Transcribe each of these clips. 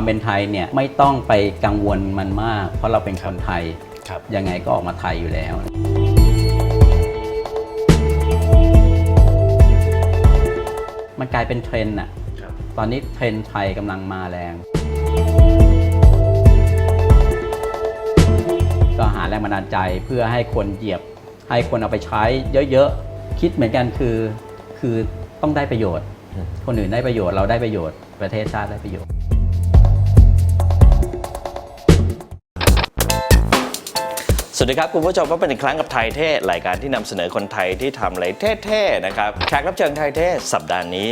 ความเป็นไทยเนี่ยไม่ต้องไปกังวลมันมาก เพราะเราเป็นคนไทยครับยังไงก็ออกมาไทยอยู่แล้วมันกลายเป็นเทรนด์อะครับตอนนี้เทรนด์ไทยกำลังมาแรง ก็หาแรงบันดาลใจเพื่อให้คนเหยียบ ให้คนเอาไปใช้เยอะๆ คิดเหมือนกันคือ คือต้องได้ประโยชน์อืมคนอื่นได้ประโยชน์เราได้ประโยชน์ ประเทศชาติได้ประโยชน์ สวัสดีครับ คุณผู้ชมก็เป็นอีกครั้งกับไทยเท่รายการที่นำเสนอคนไทยที่ทำอะไรเท่ๆนะครับแขกรับเชิญไทยเท่สัปดาห์นี้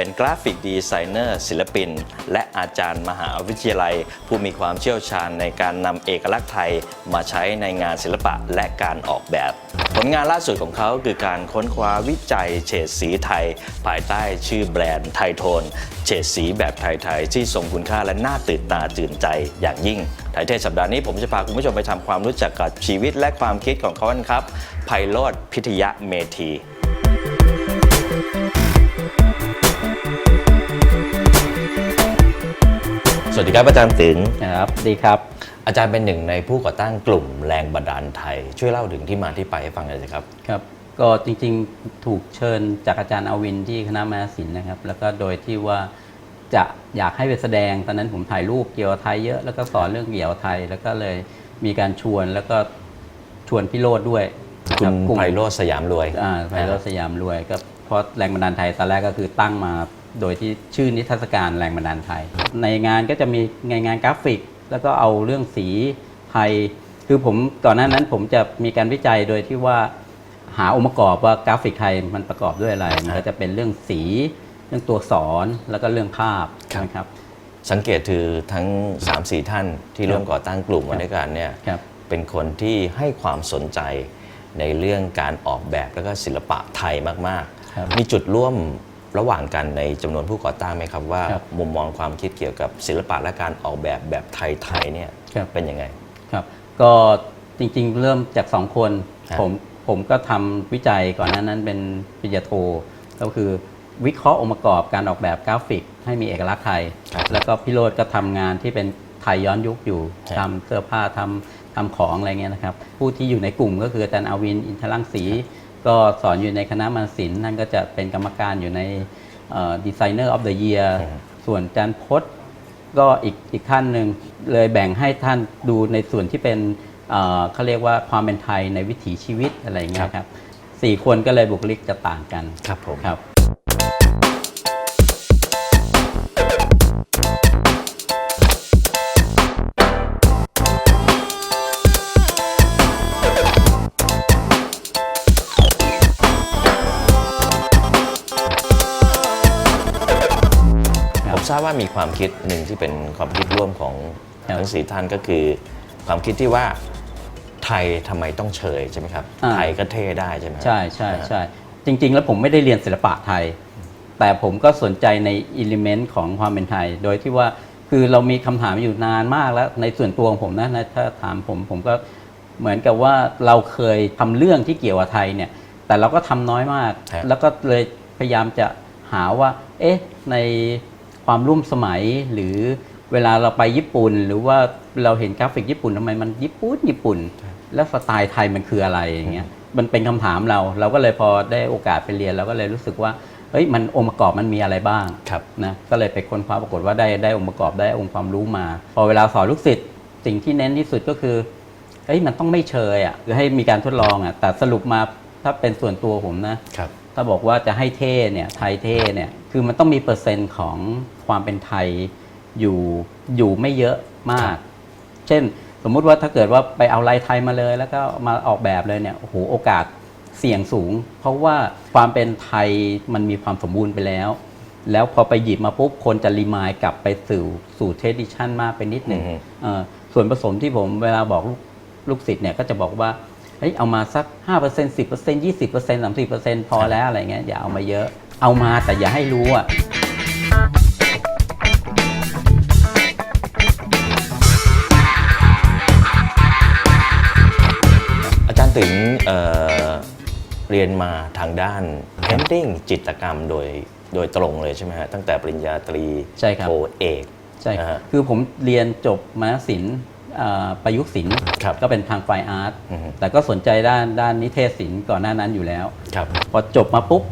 เป็นกราฟิกดีไซเนอร์ศิลปิน และอาจารย์มหาวิทยาลัย ผู้มีความเชี่ยวชาญในการนำเอกลักษณ์ไทยมาใช้ในงานศิลปะและการออกแบบ ผลงานล่าสุดของเขาคือการค้นคว้าวิจัยเฉดสีไทย ภายใต้ชื่อแบรนด์ไทโทนเฉดสีแบบไทยๆที่ทรงคุณค่าและน่าตื่นตาตื่นใจอย่างยิ่งไทยเทศสัปดาห์นี้ผมจะพาคุณผู้ชมไปทำความรู้จักกับชีวิตและความคิดของเขากันครับไพโรธพิทยะเมธี วัสดีครับอาจารย์ตึงนะครับดีครับ อาจารย์เป็นหนึ่งในผู้ก่อตั้งกลุ่มแรงบันดาลไทย ช่วยเล่าถึงที่มาที่ไปให้ฟังหน่อยสิครับครับ ก็จริงๆถูกเชิญจากอาจารย์อาวินที่คณะมหาศิลป์นะครับ แล้วก็โดยที่ว่าจะอยากให้ไปแสดงตอนนั้นผมถ่ายรูปเกี่ยวกับไทยเยอะแล้วก็สอนเรื่องเกี่ยวกับไทย แล้วก็เลยมีการชวนแล้วก็ชวนพี่โรดด้วยนะคุรัณบกลุ่มไพโรธสยามรวยอ่าไพโรจน์สยามรวยก็เพราะแรงบันดาลไทยตอนแรกก็คือตั้งมา โดยที่ชื่อนิทรรศการแรงบันดาลไทยในงานก็จะมีงานงานกราฟิก แล้วก็เอาเรื่องสีไทยคือผมก่อนหน้านั้นผมจะมีการวิจัยโดยที่ว่าหาองค์ประกอบว่ากราฟิกไทยมันประกอบด้วยอะไรมันก็จะเป็นเรื่องสีเรื่องตัวสอนแล้วก็เรื่องภาพครับนะครับ สังเกตคือทั้ง 3-4 ท่านที่ร่วมก่อตั้งกลุ่มมาด้วยกันเนี่ยครับเป็นคนที่ให้ความสนใจในเรื่องการออกแบบแล้วก็ศิลปะไทยมากครับๆมีจุดร่วม ระหว่างกันในจำนวนผู้ก่อตั้งไหมครับ ว่าครับมุมมองความคิดเกี่ยวกับศิลปะและการออกแบบแบบไทยๆเนี่ยครับ เป็นยังไง ครับ ก็จริงๆ เริ่มจากสองคน ครับ ผมผมก็ทำวิจัยก่อนหน้านั้นเป็นปริญญาโท ก็คือวิเคราะห์องค์ประกอบการออกแบบกราฟิก ให้มีเอกลักษณ์ไทย ครับ แล้วก็พี่โรดก็ทำงานที่เป็นไทยย้อนยุคอยู่ครับทำเสื้อผ้าทำทำของอะไรเงี้ยนะครับ ผู้ที่อยู่ในกลุ่มก็คืออาจารย์อาวิน อินทรังสี ก็สอนอยู่ในคณะมารศิลป์นั่นก็จะเป็นกรรมการอยู่ในดีไซเนอร์ออฟเดอะเยียร์อืมส่วนอาจารย์พจน์ก็อีกอีกขั้นหนึ่งเลยแบ่งให้ท่านดูในส่วนที่เป็นเอ่อเขาเรียกว่าความเป็นไทยในวิถีชีวิตอะไรอย่างเงี้ยครับสี่คนก็เลยบุคลิกจะต่างกันครับผมครับ ทราบว่ามีความคิดหนึ่งที่เป็นความคิดร่วมของครับทั้งสี่ท่านก็คือ ความคิดที่ว่าไทยทำไมต้องเฉยใช่ไหมครับอ่าไทยก็เท่ได้ใช่ไหมครับใช่ใช่ใช่จริง ๆ แล้วผมไม่ได้เรียนศิลปะไทย แต่ผมก็สนใจในอิเลเมนต์ของความเป็นไทย โดยที่ว่าคือเรามีคำถามอยู่นานมากแล้ว ในส่วนตัวของผมนะนะถ้าถามผมผมก็เหมือนกับว่าเราเคยทำเรื่องที่เกี่ยวกับไทยเนี่ย แต่เราก็ทำน้อยมากครับแล้วก็เลยพยายามจะหาว่า เอ๊ะ ใน ความร่วมสมัยหรือเวลาเราไปญี่ปุ่น หรือว่าเราเห็นกราฟิกญี่ปุ่นทำไมมันญี่ปุ่นญี่ปุ่น แล้วสไตล์ไทยมันคืออะไรอย่างเงี้ยมันเป็นคำถามเรา เราก็เลยพอได้โอกาสไปเรียนเราก็เลยรู้สึกว่าเฮ้ยมันองค์ประกอบมันมีอะไรบ้างครับนะก็เลยไปค้นคว้าปรากฏว่าได้ได้องค์ประกอบได้องค์ความรู้มา พอเวลาสอนลูกศิษย์สิ่งที่เน้นที่สุดก็คือเฮ้ยมันต้องไม่เชยอะคือให้มีการทดลองอะแต่สรุปมาถ้าเป็นส่วนตัวผมนะครับ ถ้าบอกว่าจะให้เท่เนี่ยไทยเท่เนี่ยคือมันต้องมีเปอร์เซ็นต์ของความเป็นไทยอยู่อยู่ไม่เยอะมาก เช่น สมมุติว่าถ้าเกิดว่าไปเอาลายไทยมาเลย แล้วก็มาออกแบบเลยเนี่ยโอ้โหโอกาสเสี่ยงสูง เพราะว่าความเป็นไทยมันมีความสมบูรณ์ไปแล้ว แล้วพอไปหยิบมาปุ๊บคนจะรีมายกลับไปสู่สู่เทดิชันมากไปนิดหนึ่งอือฮึเอ่อส่วนผสมที่ผมเวลาบอกลูกลูกศิษย์เนี่ยก็จะบอกว่า เฮ้ยเอามาสัก 5% 10% 20% 30%พอแล้วอะไรเงี้ยอย่าเอามาเยอะ เอามาแต่อย่าให้รู้อะอาจารย์ถึงเอ่อเรียนมาทางด้าน painting จิตรกรรมโดยโดยตรงเลยใช่ไหมฮะตั้งแต่ปริญญาตรีใช่ครับ โทเอก ใช่ช่อ่าฮะ คือผมเรียนจบมาศิลป์เอ่อ ประยุกต์ศิลป์ครับก็เป็นทางไฟอาร์ตอือฮึแต่ก็สนใจด้านด้านนิเทศศิลป์ก่อนหน้านั้นอยู่แล้วครับพอจบมาปุ๊บ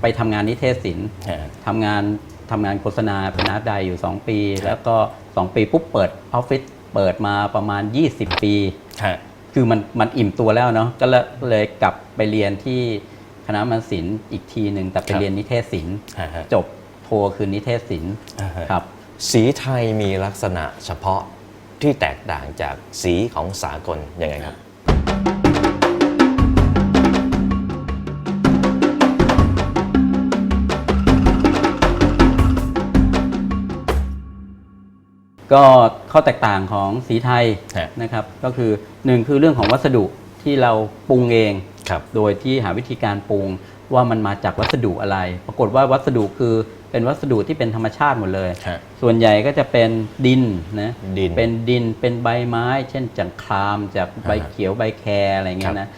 ไปทำงานนิเทศศิลป์ฮะทำงานทำงานโฆษณาเป็นอาร์ตไดอยู่ 2 ปี แล้วก็ 2 ปีปุ๊บเปิดออฟฟิศเปิดมาประมาณ 20 ปีฮะคือมันมันอิ่มตัวแล้วเนาะก็เลยเลยกลับไปเรียนที่คณะมันศิลป์อีกทีหนึ่งแต่ไปครับเรียนนิเทศศิลป์ฮะฮะจบโทคือนิเทศศิลป์อ่าฮะครับ สีไทยมีลักษณะเฉพาะ ที่แตกต่างจากสีของสากลยังไงครับ ก็ข้อแตกต่างของสีไทยฮะนะครับ ก็คือหนึ่งคือเรื่องของวัสดุที่เราปรุงเอง ครับ โดยที่หาวิธีการปรุงว่ามันมาจากวัสดุอะไร ปรากฏว่าวัสดุคือ เป็นวัสดุที่เป็นธรรมชาติหมดเลย ฮะ ส่วนใหญ่ก็จะเป็นดินนะดินเป็นดินเป็นใบไม้ เช่นจากครามจากใบอ่าฮะเขียวใบแครอะไรเงี้ครัยบนะ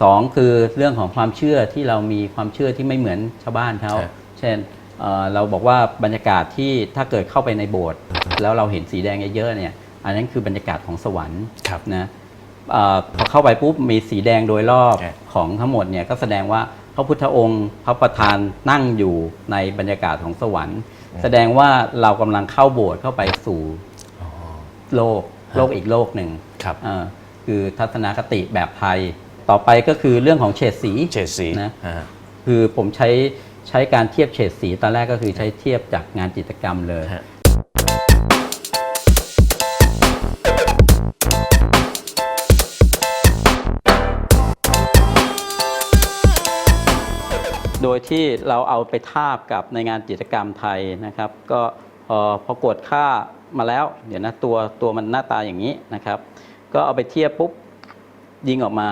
สองคือเรื่องของความเชื่อที่เรามีความเชื่อที่ไม่เหมือนชาวบ้านเขาฮะเช่นเอ่อเราบอกว่าบรรยากาศที่ถ้าเกิดเข้าไปในโบสถ์แล้วเราเห็นสีแดงเยอะๆเนี่ยอันนั้นคือบรรยากาศของสวรรค์ ครับ นะเออพอเข้าไปปุ๊บมีสีแดงโดยรอบฮะของทั้งหมดเนี่ยก็แสดงว่า พระพุทธองค์พระประธานนั่งอยู่ในบรรยากาศของสวรรค์ แสดงว่าเรากำลังเข้าโบสถ์เข้าไปสู่อ๋อโลกโลกอีกโลกหนึ่งครับเออคือทัศนคติแบบไทย ต่อไปก็คือเรื่องของเฉดสีเฉดสีนะฮะคือผมใช้ใช้การเทียบเฉดสีตอนแรกก็คือใช้เทียบจากงานจิตรกรรมเลย โดยที่เราเอาไปทาบกับในงานจิตกรรมไทยนะครับ ก็พอพอกดค่ามาแล้ว เดี๋ยวนะตัวตัวมันหน้าตาอย่างนี้นะครับ ก็เอาไปเทียบปุ๊บยิงออกมา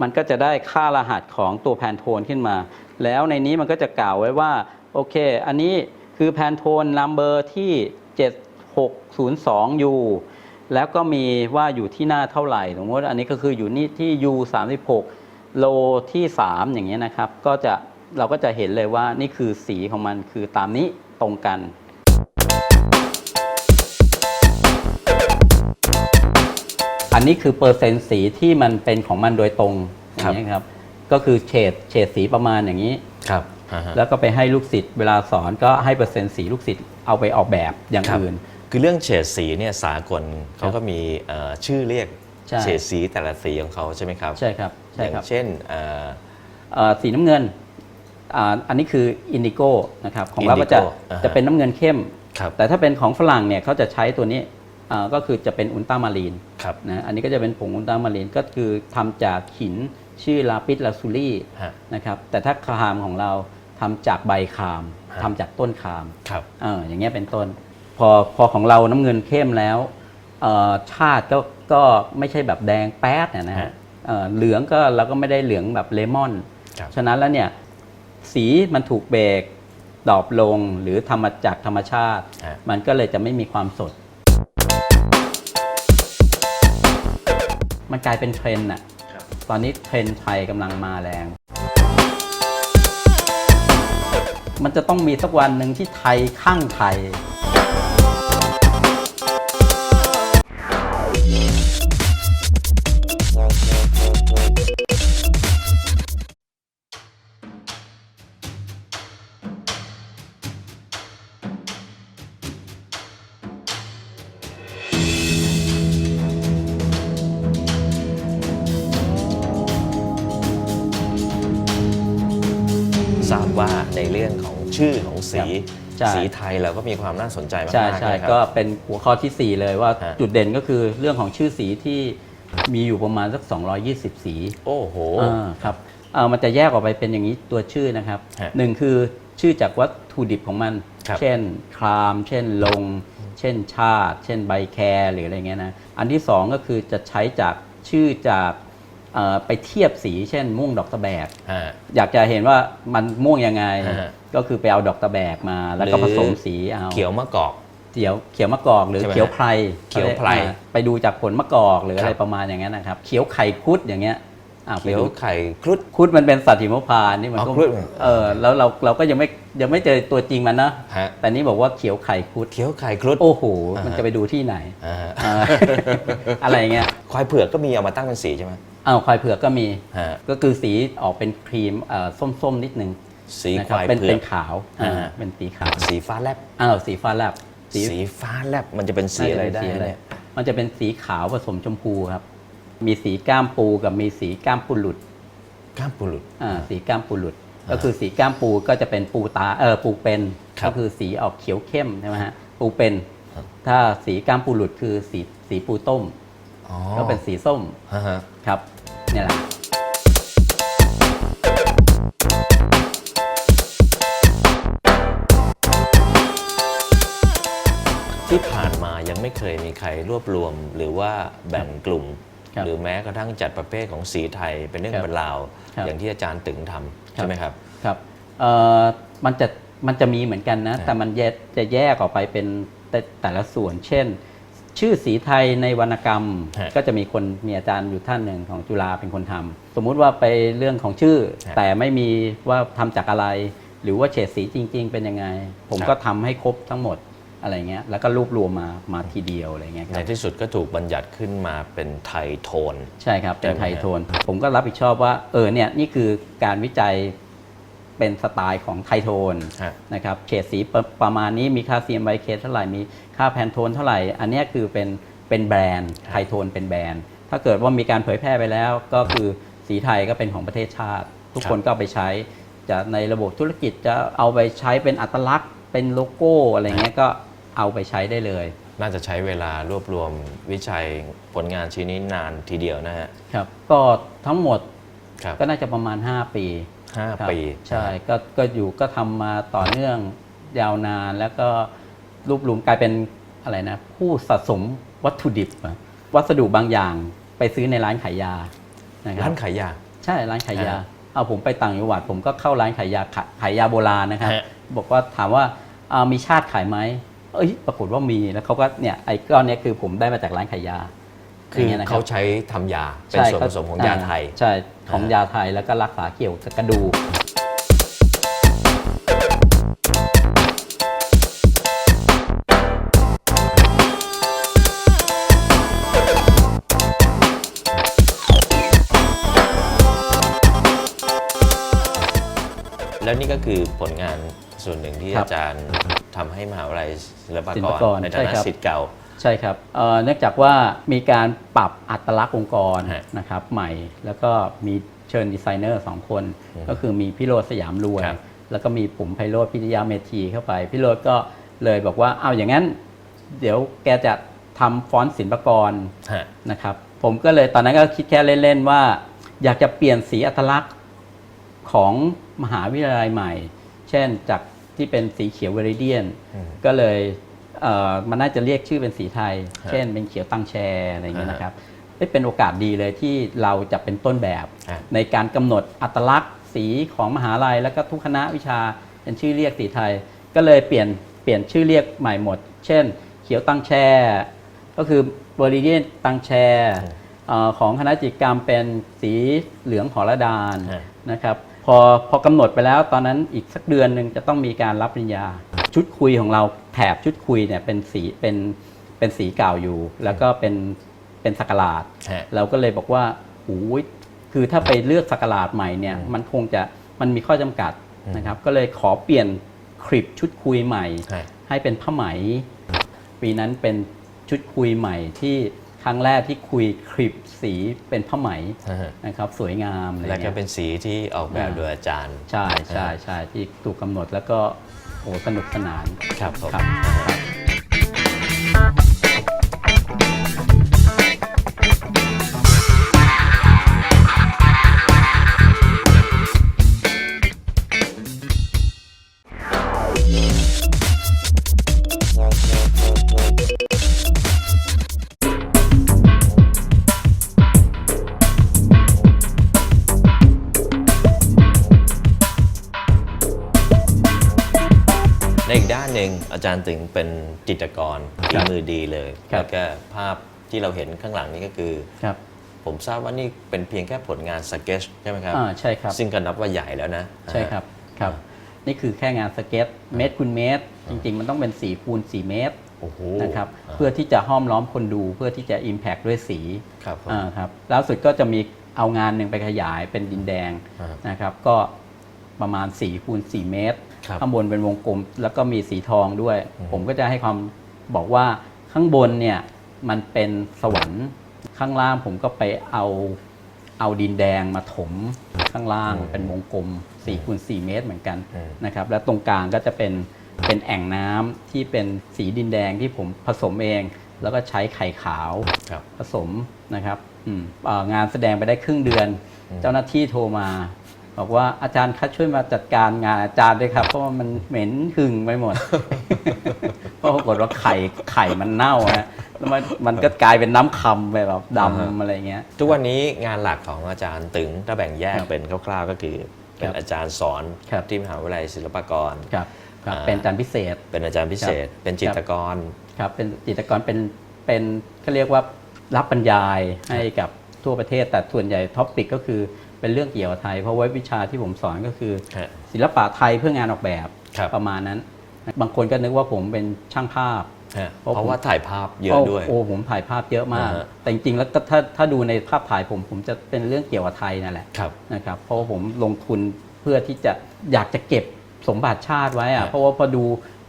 มันก็จะได้ค่ารหัสของตัวแพนโทนขึ้นมา แล้วในนี้มันก็จะกล่าวไว้ว่า โอเค อันนี้คือแพนโทนนัมเบอร์ที่ 7602 U แล้วก็มีว่าอยู่ที่หน้าเท่าไหร่สมมติอันนี้ก็คืออยู่นี่ที่ U 36 โลที่ 3 อย่างเงี้ยนะครับ ก็จะเราก็จะเห็นเลยว่านี่คือสีของมันคือตามนี้ตรงกัน อันนี้คือเปอร์เซ็นต์สีที่มันเป็นของมันโดยตรงอครัย่าบงนี้ยครับ ก็คือเฉดเฉดสีประมาณอย่างนี้ ครับฮะฮะ แล้วก็ไปให้ลูกศิษย์เวลาสอนก็ให้เปอร์เซ็นต์สีลูกศิษย์เอาไปออกแบบอย่างครับ อื่น คือเรื่องเฉดสีเนี่ยสากลเขาก็มีเอ่อชื่อเรียกใช่ เฉดสีแต่ละสีของเขาใช่ไหมครับ ใช่ครับอ ใช่ย่างครับ เช่นเอ่อเอ่อสีน้ำเงินอ่าอันนี้คืออินดิโก้นะครับของเราก็จะ Indigo อ่าฮะ จะเป็นน้ำเงินเข้ม ครับแต่ถ้าเป็นของฝรั่งเนี่ยเขาจะใช้ตัวนี้อ่าก็คือจะเป็นอุลตรามารีนครับนะอันนี้ก็จะเป็นผงอุลตรามารีนก็คือทำจากหินชื่อลาปิสลาซูรี่ฮะ นะครับแต่ถ้าคามของเราทำจากใบคามฮะ ทำจากต้นคามครับ เอออย่างเงี้ยเป็นต้น พอพอของเราน้ำเงินเข้มแล้วเอ่อชาติก็ก็ไม่ใช่แบบแดงแป๊ดเนี่ยนะฮะฮะ เอ่อเหลืองก็เราก็ไม่ได้เหลืองแบบเลมอนครับฉะนั้นแล้วเนี่ยสีมันถูกเบรกดรอปลงหรือทำมาจากธรรมชาติฮะมันก็เลยจะไม่มีความสด มันกลายเป็นเทรนด์อะตอนนี้เทรนด์ไทยกำลังมาแรง มันจะต้องมีสักวันหนึ่งที่ไทยข้างไทย เรื่องของชื่อของสีใช่ สีไทยเราก็มีความน่าสนใจมากๆใช่ใช่นะครัก็เป็นหัวข้อทีสี่ 4 เลยว่าฮะ จุดเด่นก็คือเรื่องของชื่อสีที่มีอยู่ประมาณสัก 220 สีโอ้โห อ่าครับเอ่อมันจะแยกออกไปเป็นอย่างนี้ตัวชื่อนะครับฮะหนึ่งคือชื่อจากวัตถุดิบของมัน ครับ เช่นคราม เช่นลง เช่นชาติ เช่นใบแครหรืออะไรเงี้ยนะ อันที่สองก็คือจะใช้จากชื่อจากเอ่อ ไปเทียบสีเช่นม่วงดอกตะแบกฮะอยากจะเห็นว่ามันม่วงยังไงฮะก็คือไปเอาดอกตะแบกมา แล้วก็หรือผสมสีเอาเขียวมะกอกเขียวเขียวมะกอกหรือใช่ไหมเขียวไพรเขียวไพรอ่าไปดูจากผลมะกอกหรืออะไรครับประมาณอย่างนั้นนะครับ เขียวไข่คุดอย่างเงี้ยอะไปเขียวดูไข่ครุฑครุดมันเป็นสัตว์หิมพานต์นี่มันอ๋อก็ครุฑเออแล้วเราเราก็ยังไม่ยังไม่เจอตัวจริงมันนะฮะแต่นี่บอกว่าเขียวไข่ครุดเขียวไข่ครุฑโอ้โหอ่าฮะมันจะไปดูที่ไหนอ่าฮะอ่าอะไรเงี้ยควายเผือกก็มีเอามาตั้งเป็นสีใช่ไหม อ้าวควายเผือกก็มี ฮะก็คือสีออกเป็นครีมเอ่อส้มๆนิดนึงสีนะคครับวายเป็นเผือเป็กนขาวอ่า อ่าเป็นสีขาวสีฟ้าแลบอ้าวสีฟ้าแลบสีฟ้าแลบมันจะเป็นสีอะไรได้น่าจเป็นสีเนี่ย มันจะเป็นสีขาวผสมชมพูครับ มีสีก้ามปูกับมีสีก้ามปูหลุดก้ามปุรุษอ่าสีก้ามปูหลุด ก็คือสีก้ามปูก็จะเป็นปูตาเออปูเป็นครับ ก็คือสีออกเขียวเข้มใช่ไหมฮะปูเป็นครับถ้าสีก้ามปูหลุดคือสีสีปูต้ม อ๋อก็เป็นสีส้มฮะฮะครับ เนี่ยแหละที่ผ่านมายังไม่เคยมีใครรวบรวมหรือว่าแบ่งกลุ่ม ครับหรือแม้กระทั่งจัดประเภทของสีไทยเป็นเรื่องครับเป็นราว ครับอย่างที่อาจารย์ตึงทำใช่ไหมครับ ครับเอ่อมันจะมันจะมีเหมือนกันนะครับแต่มันแยกจะแยกออกไปเป็นแต่แต่ละส่วน เช่น ชื่อสีไทยในวรรณกรรมฮะก็จะมีคนมีอาจารย์อยู่ท่านหนึ่งของจุฬาเป็นคนทำสมมุติว่าไปเรื่องของชื่อฮะแต่ไม่มีว่าทำจากอะไร หรือว่าเฉดสีจริง ๆ เป็นยังไง ผมครับก็ทำให้ครบทั้งหมดอะไรเงี้ยแล้วก็รวบรวมมามาทีเดียวอะไรเงี้ยคในรับที่สุดก็ถูกบัญญัติขึ้นมาเป็นไทยโทน ใช่ครับเป็นใช่ไหมไทยโทน ผมก็รับผิดชอบว่าเออเนี่ยนี่คือการวิจัย เป็นสไตล์ของไทยโทนฮะ นะครับเฉดสีประประมาณนี้มีค่า CMY เคเท่าไหร่มีค่าแพนโทนเท่าไหร่ อันเนี้ยคือเป็นเป็นแบรนด์ไทยโทนเป็นแบรนด์ ถ้าเกิดว่ามีการเผยแพร่ไปแล้ว ก็คือสีไทยก็เป็นของประเทศชาติ ทุกคนก็เอาไปใช้จะในระบบธุรกิจจะเอาไปใช้เป็นอัตลักษณ์ เป็นโลโก้อะไรเงี้ยก็เอาไปใช้ได้เลยน่าจะใช้เวลารวบรวมวิจัยผลงานชิ้นนี้นานทีเดียวนะฮะ ครับก็ทั้งหมดครับ ก็น่าจะประมาณ 5 ปี ห้าครับปี ใช่ก็ก็อยู่ก็ทำมาต่อเนื่องยาวนานแล้วก็รวบรวมกลายเป็นอะไรนะ ผู้สะสมวัตถุดิบอะวัสดุบางอย่างไปซื้อในร้านขายยานะครับร้านขายยา ใช่ร้านขายยาฮะเอาผมไปต่างจังหวัด ผมก็เข้าร้านขายยาขายขายยาโบราณนะครับฮะบอกว่าถามว่าอ่ามีชาติขายไหมเอ้ยปรากฏว่ามีแล้วเขาก็เนี่ยไอ้ก้อนเนี้ยคือผมได้มาจากร้านขายยา คืออย่างงี้ยนะรับเขาใช้ทำยา เป็นส่วนผสมของยาไทย ใช่ของอ่ายยาไทยแล้วก็รักษาเกี่ยวกับกระดูก แล้วนี่ก็คือผลงานส่วนหนึ่งที่ครับอาจารย์ทำให้มหาวิทยาลัยศิลปาศิลกปากรรในฐาใช่นะครับสิทธิ์เก่า ใช่ครับเอ่อเนื่องจากว่ามีการปรับอัตลักษณ์องค์กรฮะนะครับใหม่ แล้วก็มีเชิญดีไซเนอร์สองคนอืมก็คือมีพี่โรดสยามรวยครับแล้วก็มีผมไพโรธพิทยาเมธีเข้าไป พี่โรดก็เลยบอกว่าเอาอย่างนั้น เดี๋ยวแกจะทำฟอนต์ศิลปากรฮะนะครับผมก็เลยตอนนั้นก็คิดแค่เล่น ๆ ว่า อยากจะเปลี่ยนสีอัตลักษณ์ของมหาวิทยาลัยใหม่ เช่นจากที่เป็นสีเขียวเวริเดียนอืมก็เลยเอ่อ มันน่าจะเรียกชื่อเป็นสีไทยฮะเช่น เป็นเขียวตังแชอะไรอย่างเงี้ยอ่าฮะนะครับเอ้ยเป็นโอกาสดีเลยที่เราจะเป็นต้นแบบฮะในการกำหนดอัตลักษณ์สีของมหาลัย แล้วก็ทุกคณะวิชาเป็นชื่อเรียกสีไทย ก็เลยเปลี่ยนเปลี่ยนชื่อเรียกใหม่หมด เช่น เขียวตังแชก็คือเวริเดียนตังแชเอ่อของคณะจิตรกรรมเป็นสีเหลืองหอระดานฮะนะครับพอพอกำหนดไปแล้วตอนนั้นอีกสักเดือนหนึ่งจะต้องมีการรับปริญญา ชุดคุยของเราแถบชุดคุยเนี่ยเป็นสีเป็นเป็นสีเก่าอยู่ แล้วก็เป็นเป็นสักหลาด ฮะ เราก็เลยบอกว่าหูยคือถ้าไปเลือกสักหลาดใหม่เนี่ยอืมมันคงจะมันมีข้อจำกัดอืมนะครับ ก็เลยขอเปลี่ยนคลิปชุดคุยใหม่ ฮะ ให้เป็นผ้าไหม ปีนั้นเป็นชุดคุยใหม่ที่ครั้งแรกที่คุยคลิปสีเป็นผ้าไหมฮะ นะครับ สวยงามอะไรแล้วก็เงี้ย เป็นสีที่ออกแบบอ่า โดยอาจารย์ ใช่ใช่ใช่ที่ถูกกำหนดแล้วก็ โอ้สนุกสนานครับผมครับ งอาจารย์ถึงเป็นจิตรกรฝีมือดีเลยครับ แล้วก็ภาพที่เราเห็นข้างหลังนี้ก็คือ ครับผมทราบว่านี่เป็นเพียงแค่ผลงานสเก็ตใช่ไหมครับ อ่าใช่ครับ ซึ่งก็นับว่าใหญ่แล้วนะใช่ครับครับ นี่คือแค่งานสเก็ตเมตรคูณเมตร จริง ๆ มันต้องเป็น4คูณ4เมตรโอ้โหนะครับาเพื่อที่จะห้อมล้อมคนดูเพื่อที่จะ Impact ด้วยสีครับผม อ่าครับล่าสุดก็จะมีเอางานหนึ่งไปขยายเป็นดินแดงอ่าน นะครับ ก็ประมาณ4คูณ4เมตรครับ ข้างบนเป็นวงกลม แล้วก็มีสีทองด้วยอืมผมก็จะให้ความบอกว่าข้างบนเนี่ยมันเป็นสวรรค์ข้างล่างผมก็ไปเอาเอาดินแดงมาถมข้างล่างเป็นวงกลม4คูณ4เมตรเหมือนกันอืมนะครับ แล้วตรงกลางก็จะเป็นเป็นแอ่งน้ำที่เป็นสีดินแดงที่ผมผสมเอง แล้วก็ใช้ไข่ขาวครับผสมนะครับอืมเอ่องานแสดงไปได้ครึ่งเดือนอืมเจ้าหน้าที่โทรมา บอกว่าอาจารย์คะช่วยมาจัดการงานอาจารย์ด้วยครับ เพราะว่ามันเหม็นหึงไปหมด เพราะปรากฏว่าไข่ไข่มันเน่าฮะแล้วมันมันก็กลายเป็นน้ำคำไปแบบอ่าฮะดำอะไรเงี้ย ทุกวันนี้งานหลักของอาจารย์ตึงถ้าแบ่งแยกครับเป็นคร่าวๆก็คือเป็คนรับอาจารย์สอนครับที่มหาวิทยาลัยศิลปากรครับครับอ่าเป็นอาจารย์พิเศษ เป็นอาจารย์พิเศษ เป็นจิตรกรครับเป็นจิตรกรเป็นเป็นเขาเรียกว่ารับบรรยายให้กับทั่วประเทศแต่ส่วนใหญ่ท็อปปิกก็คือ เป็นเรื่องเกี่ยวกับไทย เพราะว่าวิชาที่ผมสอนก็คือ ฮะ ศิลปะไทยเพื่องานออกแบบครับ ประมาณนั้น บางคนก็นึกว่าผมเป็นช่างภาพ ฮะเพราะเพราะว่าถ่ายภาพเยอะด้วย โอ้โอ้ผมถ่ายภาพเยอะมาก อ่าฮะ แต่จริงๆแล้วก็ถ้าถ้าดูในภาพถ่ายผมผมจะเป็นเรื่องเกี่ยวกับไทยนั่นแหละครับ นะครับเพราะว่าผมลงทุนเพื่อที่จะอยากจะเก็บสมบัติชาติไว้ครัอะบเพราะว่าพอดู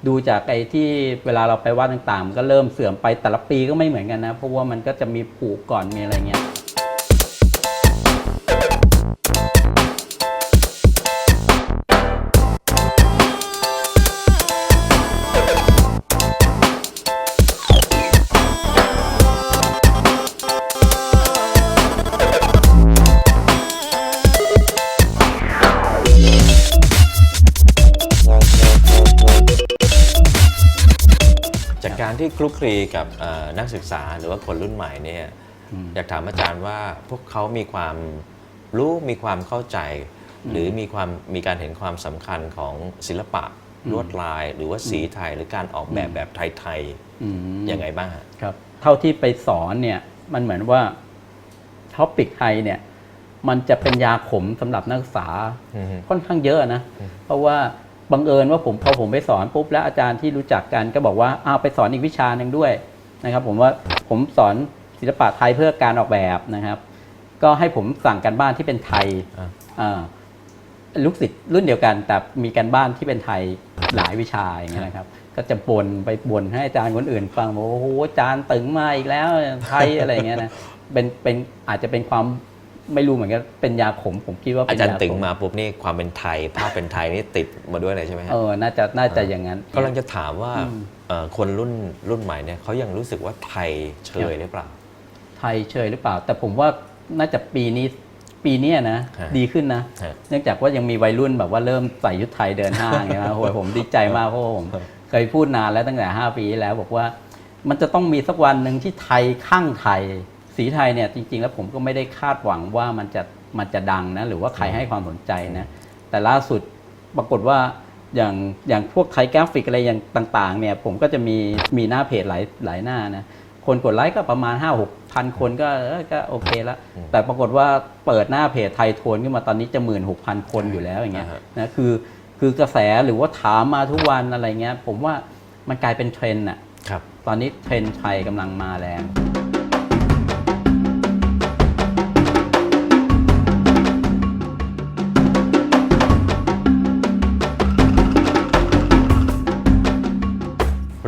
ดูจากไอ้ที่เวลาเราไปวัดต่างๆมันก็เริ่มเสื่อมไปแต่ละปีก็ไม่เหมือนกันนะ เพราะว่ามันก็จะมีผูกก่อนมีอะไรเงี้ย คลุกคลีกับเอ่อนักศึกษาหรือว่าคนรุ่นใหม่เนี่ยอยากถามอาจารย์ว่าพวกเขามีความรู้มีความเข้าใจ หรือมีความมีการเห็นความสำคัญของศิลปะลวดลาย หรือว่าสีไทย หรือการออกแบบแบบไทยอืมๆยังไงบ้างฮะครับ เท่าที่ไปสอนเนี่ยมันเหมือนว่าท็อปิกไทยเนี่ยมันจะเป็นยาขมสำหรับนักศึกษาอือฮึค่อนข้างเยอะนะ เพราะว่า บังเอิญว่าผมพอผมไปสอนปุ๊บแล้วอาจารย์ที่รู้จักกันก็บอกว่าอ้าวไปสอนอีกวิชาหนึ่งด้วยนะครับ ผมว่าผมสอนศิลปะไทยเพื่อการออกแบบนะครับ ก็ให้ผมสั่งการบ้านที่เป็นไทยอ่าอ่าลูกศิษย์รุ่นเดียวกัน แต่มีการบ้านที่เป็นไทยหลายวิชาอย่างเงี้ยนะครับ ก็จะบ่นไปบ่นให้อาจารย์คนอื่น ฟังบอกว่าโอ้โหอาจารย์ตึงมาอีกแล้วไทยอะไรอย่างเงี้ยนะเป็นเป็นอาจจะเป็นความ ไม่รู้เหมือนกันเป็นยาขมผมคิดว่าอาเป็นจารย์ยาตึงขมมาปุ๊บนี่ความเป็นไทย ภาพเป็นไทยนี่ติดมาด้วยเลยใช่ไหมฮะ เออน่าจะน่าจะอย่างนั้น กำลังจะถามว่าอืม เอ่อคนรุ่นรุ่นใหม่เนี่ยเขายังรู้สึกว่าไทยเชยหรือเปล่า ไทยเชยหรือเปล่า แต่ผมว่าน่าจะปีนี้ปีเนี้ยนะฮะดีขึ้นนะ ฮะ เนื่องจากว่ายังมีวัยรุ่นแบบว่าเริ่มใส่ยุทธไทยเดินห้างเนี่ยนะโอ้ยผมดีใจมากเพราะว่าผมเคยพูดนานแล้วตั้งแต่ 5 ปีที่แล้วบอกว่า มันจะต้องมีสักวันหนึ่งที่ไทยข้างไทย สีไทยเนี่ยจริง ๆ แล้วผมก็ไม่ได้คาดหวังว่ามันจะมันจะดังนะหรือว่าใครให้ความสนใจนะแต่ล่าสุดปรากฏว่าอย่างอย่างพวกไทยกราฟิกอะไรอย่างต่างๆเนี่ยผมก็จะมีมีหน้าเพจหลายหลายหน้านะคนกดไลค์ก็ประมาณ 5 6พันคนก็เออก็โอเคแล้ว แต่ปรากฏว่าเปิดหน้าเพจไทยโทนขึ้นมาตอนนี้จะหมื่นหกพันคนอยู่แล้วอย่างเงี้ยอ่าฮะนะคือคือกระแสหรือว่าถามมาทุกวันอะไรเงี้ยผมว่ามันกลายเป็นเทรนด์อะครับตอนนี้เทรนด์ไทยกำลังมาแรง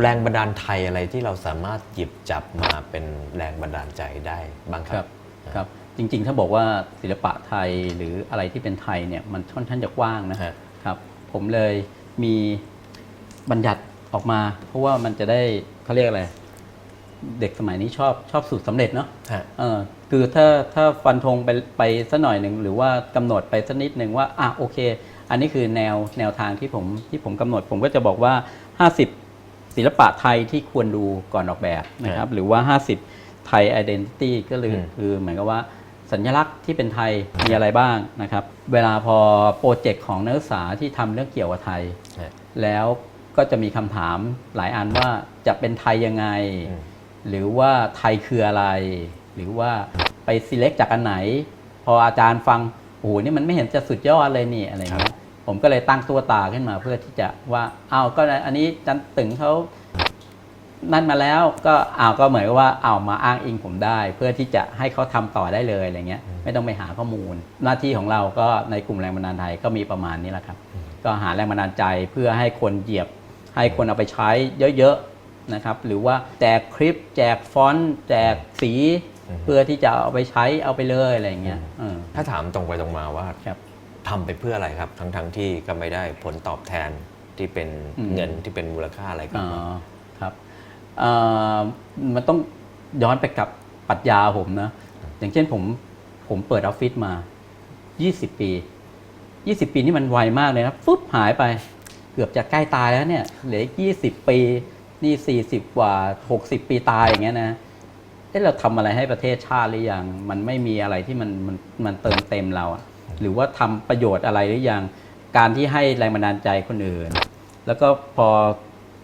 แรงบันดาลไทยอะไรที่เราสามารถหยิบจับมาเป็นแรงบันดาลใจได้บ้างคครัรับบครับ จริงๆ ถ้าบอกว่าศิลปะไทยหรืออะไรที่เป็นไทยเนี่ยมันค่อนข้างจะกว้างนะฮะครับ ผมเลยมีบัญญัติออกมา เพราะว่ามันจะได้เขาเรียกอะไรเด็กสมัยนี้ชอบชอบสูตรสำเร็จเนาะฮะเออคือถ้าถ้าฟันธงไปไปสักหน่อยหนึ่งหรือว่ากำหนดไปสักนิดหนึ่งว่าอะโอเค อันนี้คือแนวแนวทางที่ผมที่ผมกำหนด ผมก็จะบอกว่า 50 ศิลปะไทยที่ควรดูก่อนออกแบบนะครับหรือว่า 50 ไทย identity ก็คืออืมคือเหมือนกับว่าสัญลักษณ์ที่เป็นไทยมีอะไรบ้างนะครับ เวลาพอโปรเจกต์ของนักศึกษาที่ทำเรื่องเกี่ยวกับไทยฮะแล้วก็จะมีคำถามหลายอันว่าจะเป็นไทยยังไงอืมหรือว่าไทยคืออะไร หรือว่าไป select จากอันไหน พออาจารย์ฟังโอ้โหนี่มันไม่เห็นจะสุดยอดเลยนี่อะไรเงี้ย ผมก็เลยตั้งตัวตาขึ้นมาเพื่อที่จะว่าอ้าวก็อันนี้อาจันตึงเขานั่นมาแล้วก็อ้าวก็เหมือนกับว่าเอามาอ้างอิงผมได้ เพื่อที่จะให้เขาทำต่อได้เลยอะไรเงี้ยไม่ต้องไปหาข้อมูล หน้าที่ของเราก็ในกลุ่มแรงบันดาลไทยก็มีประมาณนี้แหละครับ ก็หาแรงบันดาลใจเพื่อให้คนเหยียบ ให้คนเอาไปใช้เยอะๆนะครับ หรือว่าแจกคลิป แจกฟอนต์แจกสี เพื่อที่จะเอาไปใช้เอาไปเลยอะไรเงี้ยเออถ้าถามตรงไปตรงมาว่าครับ ทำไปเพื่ออะไรครับ ทั้งทั้งๆที่ก็ไม่ได้ผลตอบแทนที่เป็นอืมเงินที่เป็นมูลค่าอะไรกลับอ๋อมาครับเอ่อมันต้องย้อนไปกับปรัชญาผมนะ อย่างเช่นผมผมเปิดออฟฟิศมา 20 ปี 20 ปีนี่มันไวมากเลยนะฟึบหายไปเกือบจะใกล้ตายแล้วเนี่ยเหลืออีก20ปี นี่40กว่า60ปีตายอย่างเงี้ยนะเอ๊ะเราทำอะไรให้ประเทศชาติหรือยัง มันไม่มีอะไรที่มันมันมันเติมเต็มเราอะ หรือว่าทำประโยชน์อะไรหรือยังการที่ให้แรงบันดาลใจคนอื่น แล้วก็พอ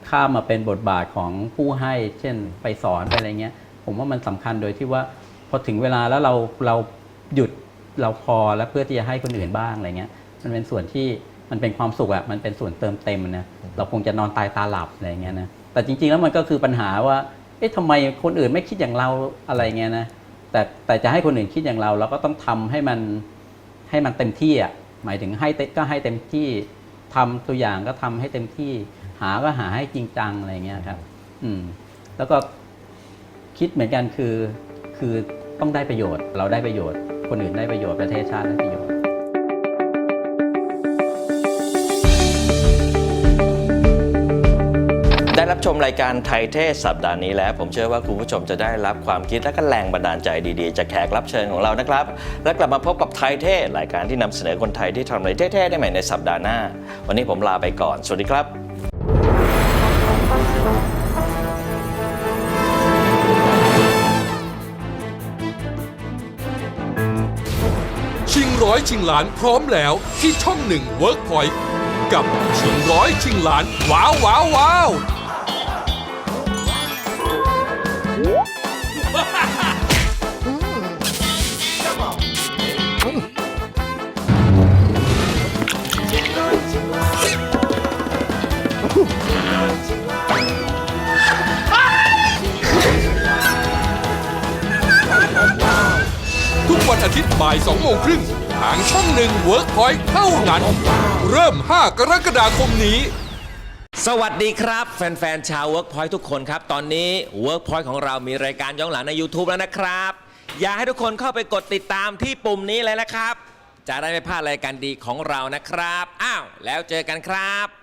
ข้ามมาเป็นบทบาทของผู้ให้ เช่นไปสอนไปอะไรเงี้ย ผมว่ามันสำคัญโดยที่ว่าพอถึงเวลาแล้วเราเราหยุดเราพอแล้วเพื่อที่จะให้คนอื่นบ้างอะไรเงี้ย มันเป็นส่วนที่มันเป็นความสุขอะมันเป็นส่วนเติมเต็มนะเราคงจะนอนตายตาหลับอะไรเงี้ยนะแต่จริง ๆ แล้วมันก็คือปัญหาว่าเอ๊ะทำไมคนอื่นไม่คิดอย่างเราอะไรเงี้ยนะแต่แต่จะให้คนอื่นคิดอย่างเราเราก็ต้องทำให้มัน ให้มันเต็มที่อะหมายถึงให้เต็ก็ให้เต็มที่ทำตัวอย่างก็ทำให้เต็มที่ หาก็หาให้จริงจังอะไรเงี้ยครับ อืม แล้วก็คิดเหมือนกันคือ คือต้องได้ประโยชน์ เราได้ประโยชน์ คนอื่นได้ประโยชน์ประเทศชาติได้ประโยชน์ ชมรายการไทยเทศสัปดาห์นี้แล้ว ผมเชื่อว่าคุณผู้ชมจะได้รับความคิดและก็แรงบันดาลใจดีๆ จากแขกรับเชิญของเรานะครับ และกลับมาพบกับไทยเทศรายการที่นำเสนอคนไทยที่ทำอะไรเท่ๆได้ใหม่ในสัปดาห์หน้า วันนี้ผมลาไปก่อน สวัสดีครับชิงร้อยชิงล้านพร้อมแล้วที่ช่องหนึ่งเวิร์กพอยต์กับชิงร้อยชิงล้าน ว้าวว้าวว้าว บ่าย2โมงครึ่งทางช่องหนึ่งเวิร์กพอยต์เท่านั้น เริ่ม 5 กรกฎาคมนี้ สวัสดีครับ แฟนๆ ชาว Workpoint ทุกคนครับ ตอนนี้ Workpoint ของเรามีรายการย้อนหลังใน YouTube แล้วนะครับ อยากให้ทุกคนเข้าไปกดติดตามที่ปุ่มนี้เลยนะครับ จะได้ไม่พลาดรายการดีของเรานะครับ อ้าว แล้วเจอกันครับ